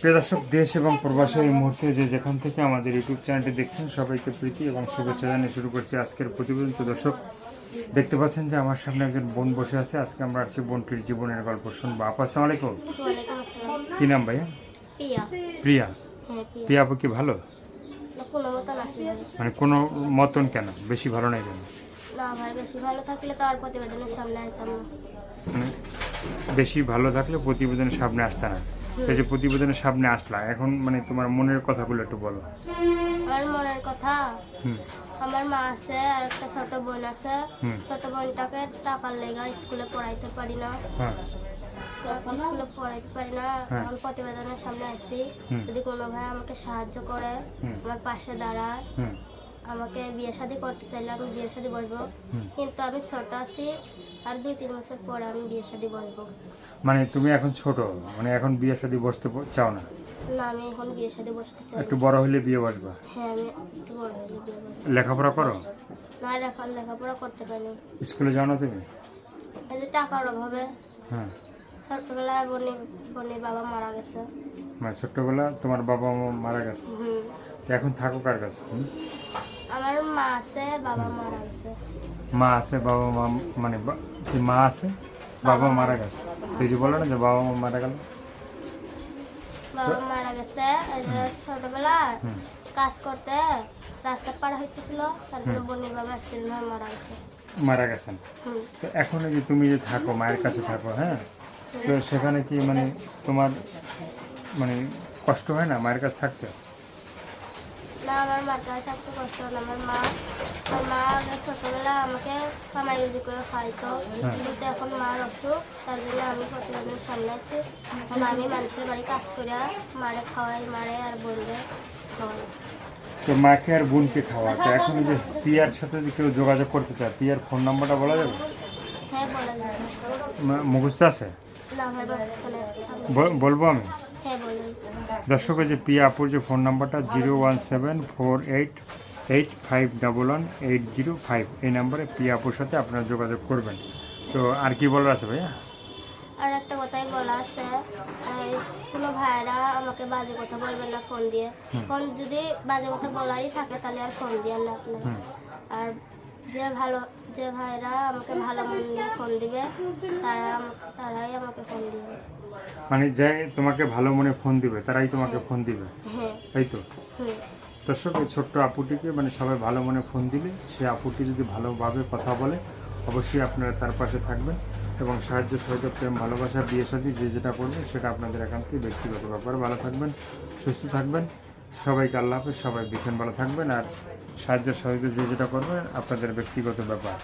প্রিয় দর্শক দেশ এবং প্রবাসে এই মুহূর্তে যে যেখান থেকে আমাদের ইউটিউব চ্যানেলটি দেখছেন সবাইকে প্রীতি এবং শুভেচ্ছা জানিয়ে শুরু করছি আজকের প্রতিবেদন। তো দর্শক দেখতে পাচ্ছেন যে আমার সামনে একজন বোন বসে আছে। আজকে আমরা আসছি বোনটির জীবনের গল্প শুনব। আপা আসসালামু আলাইকুম। কি নাম ভাইয়া? প্রিয়া। হ্যাঁ প্রিয়া। আপু কি ভালো? মানে কোনো মতন কেন? বেশি ভালো নাই কেন? বেশি ভালো থাকলে প্রতিবেদনের সামনে আসতাম বেশি ভালো থাকলে প্রতিবেদনের সামনে আসতে না। এই যে প্রতিবেদনের সামনে আসলা এখন মানে তোমার মনের কথাগুলো একটু বলো। আমার মনের কথা? আমার মা আছে আর একটা ছোট বোন আছে। ছোট বোনটাকে টাকার লেগা স্কুলে পড়াইতে পারি না। হ্যাঁ। স্কুলে পড়াইতে পারি না। হ্যাঁ। এখন প্রতিবেদনের সামনে আসছি যদি কোনো ভাই আমাকে সাহায্য করে আমার পাশে দাঁড়ায়। আমাকে বিয়ে শাদি করতে চাইলে আমি বিয়ে শাদি বসবো কিন্তু আমি ছোট আছি আর দুই তিন বছর পরে আমি বিয়ে শাদি বসবো মানে তুমি এখন ছোট মানে এখন বিয়ে শাদী বসতে চাও না? না আমি এখন বিয়ে শাদি বসতে চাই একটু বড় হলে বিয়ে বসবা? হ্যাঁ আমি একটু বড় হয়ে বিয়ে বসবো। লেখাপড়া করো? না লেখা লেখাপড়া করতে পারিনি। স্কুলে যাও না তুমি? এই যে টাকার অভাবে। হ্যাঁ। ছোটবেলায় বনি বনির বাবা মারা গেছে। মানে ছোট্টবেলা তোমার বাবা মারা গেছে? হুম। এখন থাকো কার কাছে? আমার মা আছে বাবা মারা গেছে। মা আছে বাবা মা মানে কি মা আছে? বাবা মারা গেছে। তুই যে বলো না যে বাবা মা মারা গেল। বাবা মারা গেছে হুম। কাজ করতে রাস্তা পার হইতেছিল তার জন্য বনির বাবা অ্যাক্সিডেন্ট হয়ে মারা গেছে। মারা গেছেন। তো এখন যে তুমি যে থাকো মায়ের কাছে থাকো হ্যাঁ? তো সেখানে কি মানে তোমার মানে কষ্ট হয় না মায়ের কাছে থাকতে? না আমার মার কাছে থাকতে কষ্ট না। আমার মা আমার মা আগে আমাকে কামাই রুজি করে খাইতো হ্যাঁ। কিন্তু এখন মার অসুখ তার জন্য আমি প্রতিবেদনের সামনে আছি। এখন আমি মানুষের বাড়ি কাজ করে মারে খাওয়াই মারে আর বলবে খাওয়াই। তো মাকে আর বোনকে খাওয়া। তো এখন যে পিয়ার সাথে যদি কেউ যোগাযোগ করতে চায় পিয়ার ফোন নাম্বারটা বলা যাবে? হ্যাঁ বলে যাবে। মুখস্থ আছে? বলব আমি? দর্শকের যে পিয়া আপুর যে ফোন নাম্বারটা zero one seven four eight eight five double one eight zero five. এই নাম্বারে পিয়া আপুর সাথে আপনারা যোগাযোগ করবেন। তো আর কি বলার আছে ভাইয়া? আর একটা কথাই বলা আছে কোনো ভাইরা আমাকে বাজে কথা বলবেন না ফোন দিয়ে। ফোন যদি বাজে কথা বলারই থাকে তাহলে আর ফোন দিয়ে না আপনার আর যে ভালো যে ভাইরা আমাকে ভালো মন নিয়ে ফোন দিবে তারা তারাই আমাকে ফোন দিবে। মানে যে তোমাকে ভালো মনে ফোন দিবে তারাই তোমাকে ফোন দিবে? হ্যাঁ। তাই তো? হুম দর্শক এই ছোট্ট আপুটিকে মানে সবাই ভালো মনে ফোন দিলে সে আপুটি যদি ভালোভাবে কথা বলে অবশ্যই আপনারা তার পাশে থাকবেন এবং সাহায্য সহযোগ প্রেম ভালোবাসা বিয়ে সাথে যে যেটা করবে সেটা আপনাদের একান্তই ব্যক্তিগত ব্যাপার ভালো থাকবেন সুস্থ থাকবেন। সবাইকে আল্লাহ হাফেজ সবাই ভীষণ ভালো থাকবেন আর সাহায্য সহযোগিতা যে যেটা করবেন আপনাদের ব্যক্তিগত ব্যাপার।